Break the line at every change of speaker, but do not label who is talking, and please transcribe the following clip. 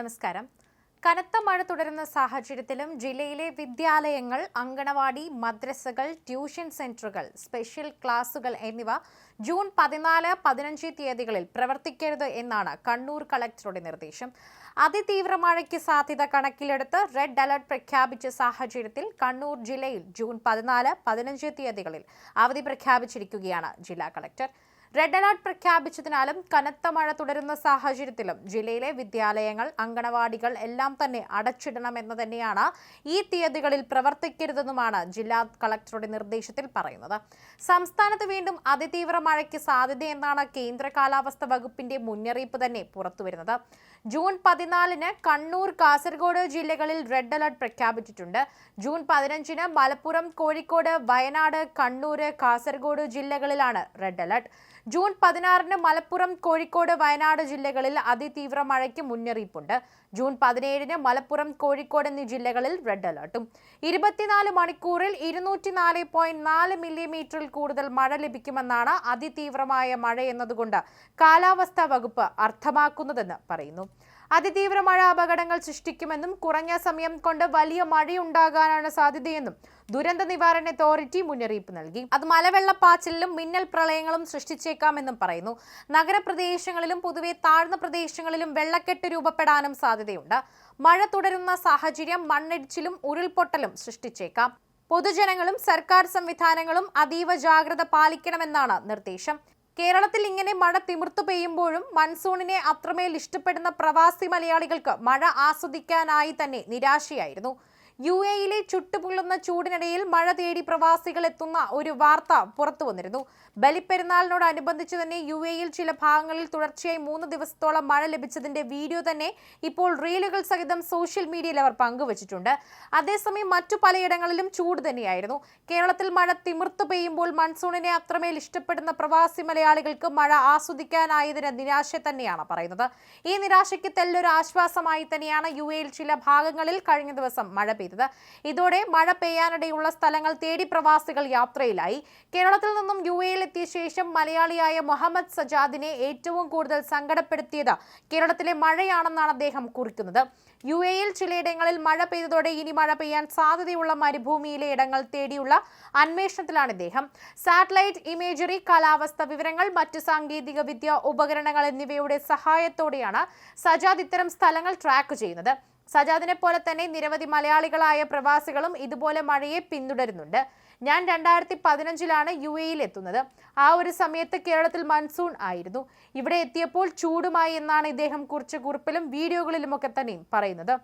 നമസ്കാരം. കനത്ത മഴ തുടരുന്ന സാഹചര്യത്തിലും ജില്ലയിലെ വിദ്യാലയങ്ങൾ അങ്കണവാടി മദ്രസകൾ ട്യൂഷൻ സെന്ററുകൾ സ്പെഷ്യൽ ക്ലാസുകൾ എന്നിവ ജൂൺ പതിനാല് പതിനഞ്ച് തീയതികളിൽ പ്രവർത്തിക്കരുത് എന്നാണ് കണ്ണൂർ കളക്ടറുടെ നിർദ്ദേശം. അതിതീവ്ര മഴയ്ക്ക് സാധ്യത കണക്കിലെടുത്ത് റെഡ് അലർട്ട് പ്രഖ്യാപിച്ച സാഹചര്യത്തിൽ കണ്ണൂർ ജില്ലയിൽ ജൂൺ പതിനാല് പതിനഞ്ച് തീയതികളിൽ അവധി പ്രഖ്യാപിച്ചിരിക്കുകയാണ് ജില്ലാ കളക്ടർ. റെഡ് അലർട്ട് പ്രഖ്യാപിച്ചതിനാലും കനത്ത മഴ തുടരുന്ന സാഹചര്യത്തിലും ജില്ലയിലെ വിദ്യാലയങ്ങൾ അങ്കണവാടികൾ എല്ലാം തന്നെ അടച്ചിടണമെന്ന് തന്നെയാണ് ഈ തീയതികളിൽ പ്രവർത്തിക്കരുതെന്നുമാണ് ജില്ലാ കളക്ടറുടെ നിർദ്ദേശത്തിൽ പറയുന്നത്. സംസ്ഥാനത്ത് വീണ്ടും അതിതീവ്ര മഴയ്ക്ക് സാധ്യതയെന്നാണ് കേന്ദ്ര കാലാവസ്ഥ വകുപ്പിന്റെ മുന്നറിയിപ്പ് തന്നെ പുറത്തുവരുന്നത്. ജൂൺ പതിനാലിന് കണ്ണൂർ കാസർഗോഡ് ജില്ലകളിൽ റെഡ് അലർട്ട് പ്രഖ്യാപിച്ചിട്ടുണ്ട്. ജൂൺ പതിനഞ്ചിന് മലപ്പുറം കോഴിക്കോട് വയനാട് കണ്ണൂർ കാസർഗോഡ് ജില്ലകളിലാണ് റെഡ് അലർട്ട്. ജൂൺ പതിനാറിന് മലപ്പുറം കോഴിക്കോട് വയനാട് ജില്ലകളിൽ അതിതീവ്ര മഴയ്ക്ക് മുന്നറിയിപ്പുണ്ട്. ജൂൺ പതിനേഴിന് മലപ്പുറം കോഴിക്കോട് എന്നീ ജില്ലകളിൽ റെഡ് അലർട്ടും. ഇരുപത്തിനാല് മണിക്കൂറിൽ ഇരുന്നൂറ്റിനാല് പോയിന്റ് നാല് മില്ലിമീറ്ററിൽ കൂടുതൽ മഴ ലഭിക്കുമെന്നാണ് അതിതീവ്രമായ മഴ എന്നതുകൊണ്ട് കാലാവസ്ഥാ വകുപ്പ് അർത്ഥമാക്കുന്നതെന്ന് പറയുന്നു. അതിതീവ്ര മഴ അപകടങ്ങൾ സൃഷ്ടിക്കുമെന്നും കുറഞ്ഞ സമയം കൊണ്ട് വലിയ മഴയുണ്ടാകാനാണ് സാധ്യതയെന്നും ദുരന്ത നിവാരണ അതോറിറ്റി മുന്നറിയിപ്പ് നൽകി. അത് മലവെള്ളപ്പാച്ചിലും മിന്നൽ പ്രളയങ്ങളും സൃഷ്ടിച്ചേക്കാമെന്നും പറയുന്നു. നഗരപ്രദേശങ്ങളിലും പൊതുവെ താഴ്ന്ന പ്രദേശങ്ങളിലും വെള്ളക്കെട്ട് രൂപപ്പെടാനും സാധ്യതയുണ്ട്. മഴ തുടരുന്ന സാഹചര്യം മണ്ണിടിച്ചിലും ഉരുൾപൊട്ടലും സൃഷ്ടിച്ചേക്കാം. പൊതുജനങ്ങളും സർക്കാർ സംവിധാനങ്ങളും അതീവ ജാഗ്രത പാലിക്കണമെന്നാണ് നിർദ്ദേശം. കേരളത്തിൽ ഇങ്ങനെ മഴ തിമിർത്തു പെയ്യുമ്പോഴും മൺസൂണിനെ അത്രമേൽ ഇഷ്ടപ്പെടുന്ന പ്രവാസി മലയാളികൾക്ക് മഴ ആസ്വദിക്കാനായി തന്നെ നിരാശയായിരുന്നു. യു എയിലെ ചുട്ടുപൊള്ളുന്ന ചൂടിനിടയിൽ മഴ തേടി പ്രവാസികൾ എത്തുന്ന ഒരു വാർത്ത പുറത്തു വന്നിരുന്നു. ബലിപ്പെരുന്നാളിനോടനുബന്ധിച്ച് തന്നെ യു എയിൽ ചില ഭാഗങ്ങളിൽ തുടർച്ചയായി മൂന്ന് ദിവസത്തോളം മഴ ലഭിച്ചതിന്റെ വീഡിയോ തന്നെ ഇപ്പോൾ റീലുകൾ സഹിതം സോഷ്യൽ മീഡിയയിൽ അവർ പങ്കുവച്ചിട്ടുണ്ട്. അതേസമയം മറ്റു പലയിടങ്ങളിലും ചൂട് തന്നെയായിരുന്നു. കേരളത്തിൽ മഴ തിമിർത്തു പെയ്യുമ്പോൾ മൺസൂണിനെ അത്രമേൽ ഇഷ്ടപ്പെടുന്ന പ്രവാസി മലയാളികൾക്ക് മഴ ആസ്വദിക്കാനായതിന് നിരാശ തന്നെയാണ് പറയുന്നത്. ഈ നിരാശയ്ക്ക് തെല്ലൊരു ആശ്വാസമായി തന്നെയാണ് യു എയിൽ ചില ഭാഗങ്ങളിൽ കഴിഞ്ഞ ദിവസം മഴ പെയ്തത്. ഇതോടെ മഴ പെയ്യാനിടയുള്ള സ്ഥലങ്ങൾ തേടി പ്രവാസികൾ യാത്രയിലായി. കേരളത്തിൽ നിന്നും യു എയിൽ എത്തിയ ശേഷം മലയാളിയായ മുഹമ്മദ് സജാദിനെ ഏറ്റവും കൂടുതൽ സങ്കടപ്പെടുത്തിയത് കേരളത്തിലെ മഴയാണെന്നാണ് അദ്ദേഹം കുറിക്കുന്നത്. യു എയിൽ ചിലയിടങ്ങളിൽ മഴ പെയ്തതോടെ ഇനി മഴ പെയ്യാൻ സാധ്യതയുള്ള മരുഭൂമിയിലെ ഇടങ്ങൾ തേടിയുള്ള അന്വേഷണത്തിലാണ് ഇദ്ദേഹം. സാറ്റലൈറ്റ് ഇമേജറി കാലാവസ്ഥ വിവരങ്ങൾ മറ്റു സാങ്കേതിക വിദ്യ ഉപകരണങ്ങൾ എന്നിവയുടെ സഹായത്തോടെയാണ് സജാദ് ഇത്തരം സ്ഥലങ്ങൾ ട്രാക്ക് ചെയ്യുന്നത്. സജാദിനെ പോലെ തന്നെ നിരവധി മലയാളികളായ പ്രവാസികളും ഇതുപോലെ മഴയെ പിന്തുടരുന്നുണ്ട്. ഞാൻ രണ്ടായിരത്തി പതിനഞ്ചിലാണ് യു എയിൽ എത്തുന്നത്. ആ ഒരു സമയത്ത് കേരളത്തിൽ മൺസൂൺ ആയിരുന്നു. ഇവിടെ എത്തിയപ്പോൾ ചൂടുമായി എന്നാണ് ഇദ്ദേഹം കുറിച്ച കുറിപ്പിലും വീഡിയോകളിലുമൊക്കെ തന്നെയും പറയുന്നത്.